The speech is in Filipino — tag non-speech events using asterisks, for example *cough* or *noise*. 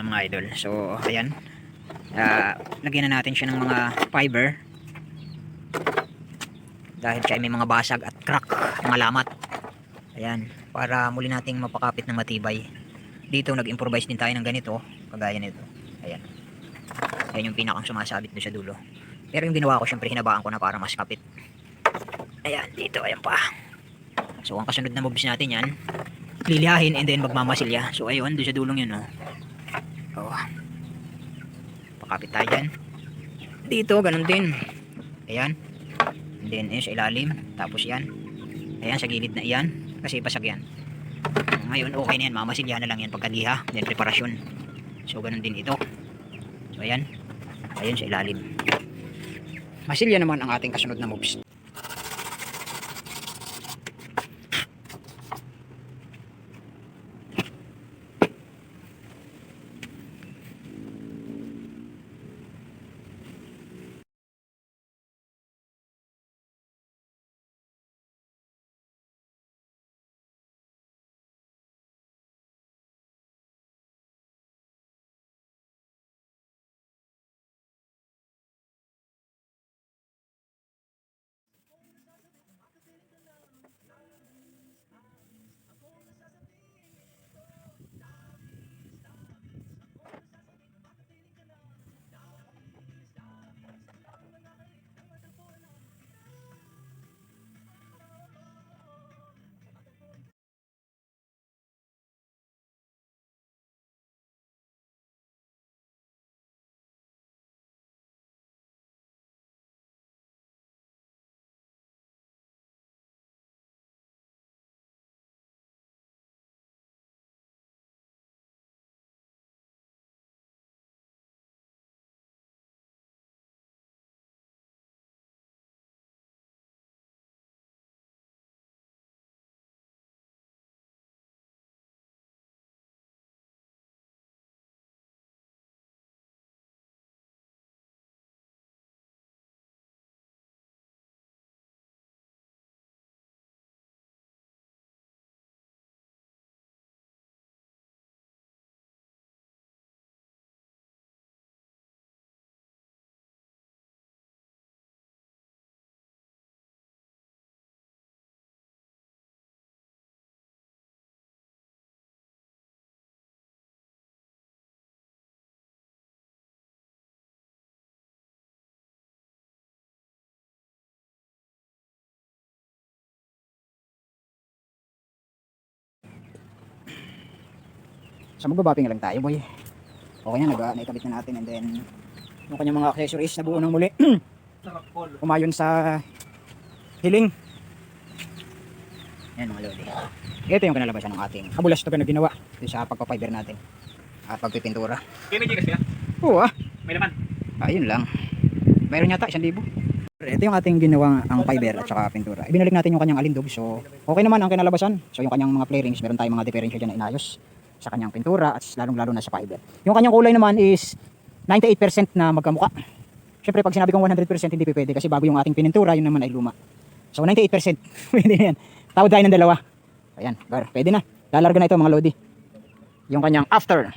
mga mga idol. So, ayan. Ah, lagyan na natin siya ng mga fiber. Dahil siya ay may mga basag at crack, mga lamat. Ayan, para muli nating mapakapit na matibay. Dito nag-improvise din tayo ng ganito, kagaya nito. Ayan. Ayan yung pinakang sumasabit doon sa dulo. Pero yung ginawa ko, syempre hinabaan ko na para mas kapit. Ayan, dito, ayan pa. So, ang kasunod na moves natin yan, lilihahin and then magmamasilya. So, ayun, doon sa dulong yun. Oh. Dyan. Dito, ganun din. Ayan. And then, ayun sa ilalim. Tapos yan. Ayan, sa gilid na iyan. Kasi basag yan. Ngayon, okay na yan. Mamasilya na lang yan pagkaliha. Then, preparasyon. So, ganun din ito. So, ayan. Ayun sa ilalim. Masilya naman ang ating kasunod na moves. Sa magbabapping lang tayo, boy. Okay na, nag naikabit na natin and then yung kanyang mga accessories na buo ng muli. *clears throat* Umayon sa hiling. Yan mga lodi. Ito yung kinalabasan ng ating habulas to na ginawa sa pagpapiber natin. At pagpipintura. Kaya may gigas ka? Oo ah. May laman. Ayun lang. Mayroon yata, 1,000. Ito yung ating ginawa ang fiber at saka pintura. Ibinalik natin yung kanyang alindog. So, okay naman ang kinalabasan. So, yung kanyang mga flarings, meron tayong mga diferensya dyan na inayos sa kanyang pintura at lalong-lalo na sa fiber. Yung kanyang kulay naman is 98% na magkamuka. Siyempre, pag sinabi kong 100% hindi pwede kasi bago yung ating pinintura, yun naman ay luma. So, 98% *laughs* pwede na yan. Tawad tayo ng dalawa. Ayan, bar, pwede na. Lalarga na ito mga lodi. Yung kanyang after.